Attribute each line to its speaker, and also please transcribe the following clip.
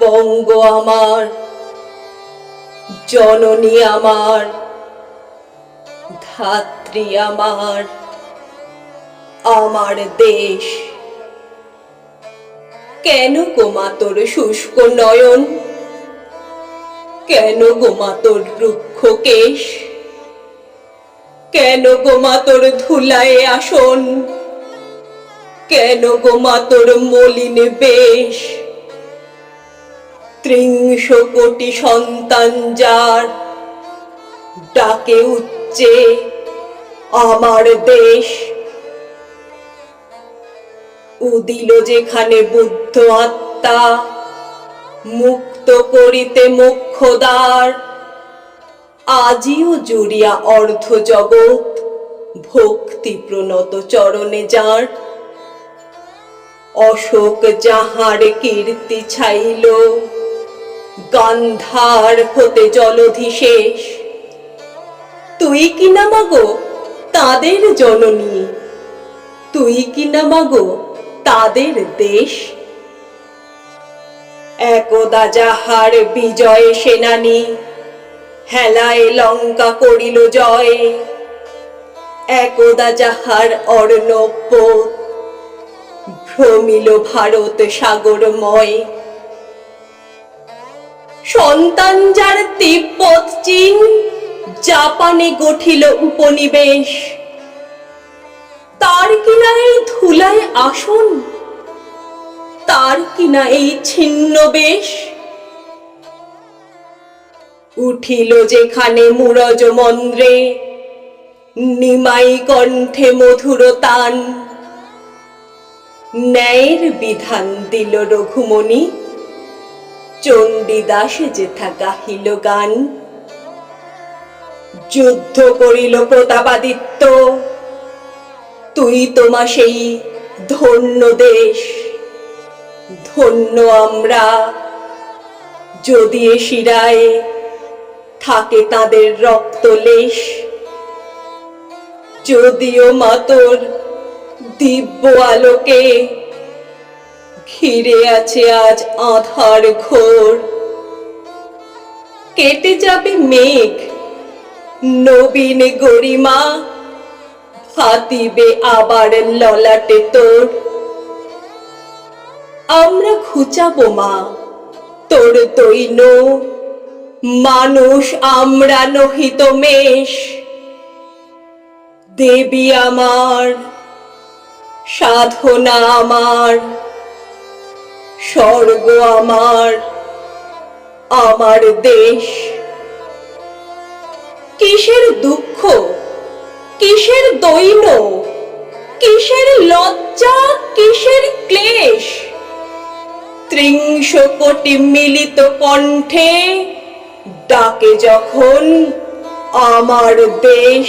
Speaker 1: বঙ্গ আমার, জননী আমার, ধাত্রী আমার আমার দেশ। কেন তোর শুষ্ক নয়ন? কেন গোমা তোর রুক্ষ কেশ? কেন গোমা তোর ধুলায় আসন? কেন গোমা তোর মলিন বেশ? ত্রিংশ কোটি সন্তান যার ডাকে উচ্চে আমার দেশ। উদিল যেখানে বুদ্ধ আত্মা, মুক্ত করিতে মোক্ষদ্বার আজিও জুড়িয়া অর্ধ জগৎ, ভক্তি প্রণত চরণে যার। অশোক যাহার কীর্তি ছাইল গান্ধার হতে জলধি শেষ তুই কি না মাগো তাদের জননী? তুই কি না মাগো তাদের দেশ? একদা যাহার বিজয় সেনানী, হেলায় লঙ্কা করিল জয়। একদা যাহার অর্ণব ভ্রমিল ভারত সাগরময়। সন্তান যার তিব্বত চীন জাপানে গঠিল উপনিবেশ। তার কিনা এই ধুলায় আসন, তার কিনা এই ছিন্ন বেশ। উঠিল যেখানে মুরজ মন্দ্রে নিমাই কণ্ঠে মধুর তান। ন্যায়ের বিধান দিল রঘুমণি চণ্ডীদাস যেথা গাহিল গান যুদ্ধ করিল প্রতাপাদিত্য, তুই তোমা সেই ধন্য দেশ। ধন্য আমরা, যদি এ শিরায় থাকে তাদের রক্তলেশ যদিও মাতর দিব্য আলোকে ঘিরে আছে আজ আধার ঘোর। কেটে যাবে মেঘ, নবীন গরিমা হাতিবে আবার ললাটে তোর। আমরা খুচাবো মা, তোর দৈন, মানুষ আমরা নহিত মেষ। দেবী আমার, সাধনা আমার স্বর্গ আমার আমার দেশ। কিসের দুঃখ, কিসের দৈন কিসের লজ্জা, কিসের ক্লেশ? ত্রিংশ কোটি মিলিত কণ্ঠে ডাকে যখন আমার দেশ।